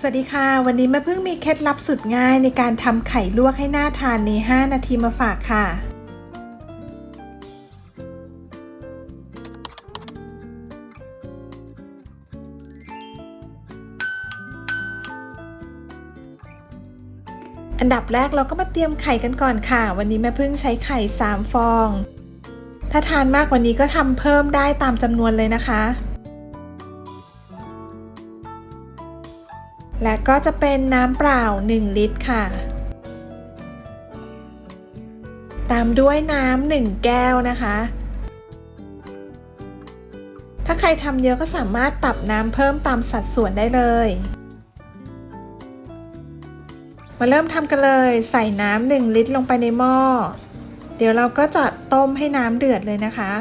สวัสดีค่ะ วันนี้แม่พึ่งมีเคล็ดลับสุดง่ายในการทำไข่ลวกให้น่าทานใน 5 นาทีมาฝากค่ะ อันดับแรกเราก็มาเตรียมไข่กันก่อนค่ะ วันนี้แม่พึ่งใช้ไข่ 3 ฟอง ถ้าทานมากกว่านี้ก็ทำเพิ่มได้ตามจำนวนเลยนะคะ และก็จะเป็นน้ำเปล่า 1 ลิตรค่ะ ตามด้วยน้ำ1แก้วนะคะ ถ้าใครทำเยอะก็สามารถปรับน้ำเพิ่มตามสัดส่วนได้เลย มาเริ่มทำกันเลย ใส่น้ำ1ลิตรลงไปในหม้อ เดี๋ยวเราก็จะต้มให้น้ำเดือดเลยนะคะ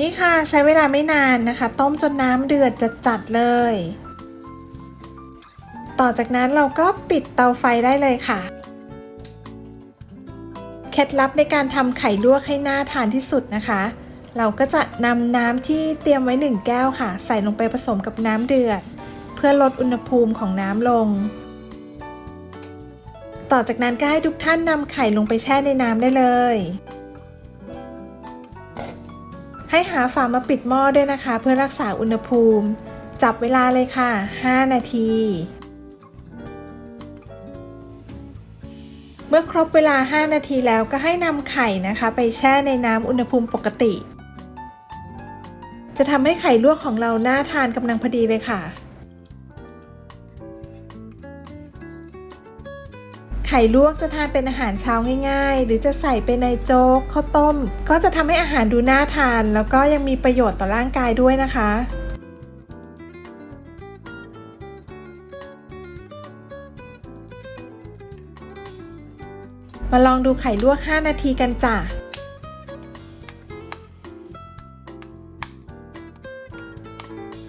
นี่ค่ะใช้เวลาไม่นานนะคะ ต้มจนน้ำเดือดจะจัดเลย ต่อจากนั้นเราก็ปิดเตาไฟได้เลยค่ะ เคล็ดลับในการทำไข่ลวกให้น่าทานที่สุดนะคะ เราก็จะนำน้ำที่เตรียมไว้ 1 แก้วค่ะ ใส่ลงไปผสมกับน้ำเดือด เพื่อลดอุณหภูมิของน้ำลง ต่อจากนั้นก็ให้ทุกท่านนำไข่ลงไปแช่ในน้ำได้เลย ให้หาฝามาปิดหม้อด้วยนะคะ เพื่อรักษาอุณหภูมิ จับเวลาเลยค่ะ 5 นาที เมื่อครบเวลา 5 นาทีแล้วก็ให้นำไข่นะคะ ไปแช่ในน้ำอุณหภูมิปกติ จะทำให้ไข่ลวกของเราน่าทานกำลังพอดีเลยค่ะ ไข่ลวกจะทานเป็นอาหารเช้าง่าย ๆ หรือจะใส่ไปในโจ๊กข้าวต้ม ก็จะทำให้อาหารดูน่าทาน แล้วก็ยังมีประโยชน์ต่อร่างกายด้วยนะคะมาลองดูไข่ลวก 5 นาทีกันจ้ะ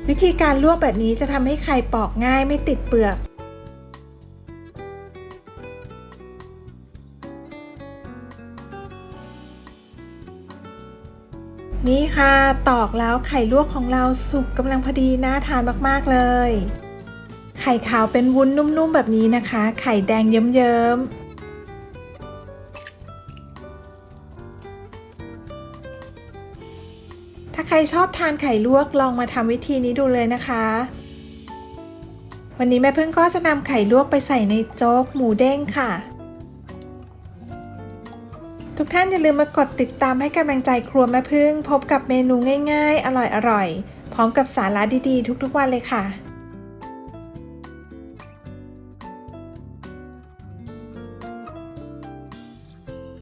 วิธีการลวกแบบนี้จะทำให้ไข่ปอกง่ายไม่ติดเปลือก นี่ค่ะ ตอกแล้วไข่ลวกของเราสุกกำลังพอดีน่าทานมากๆเลย ไข่ขาวเป็นวุ้นนุ่มๆแบบนี้นะคะ ไข่แดงเยิ้มๆถ้าใครชอบทานไข่ลวกลองมาทำวิธีนี้ดูเลยนะคะ วันนี้แม่พึ่งก็จะนำไข่ลวกไปใส่ในโจ๊กหมูเด้งค่ะ ทุกท่านอย่าลืมมากดติดตามให้กำลังใจครัวแม่พึ่ง พบกับเมนูง่ายๆ อร่อยๆ พร้อมกับสาระดีๆ ทุกๆวันเลยค่ะ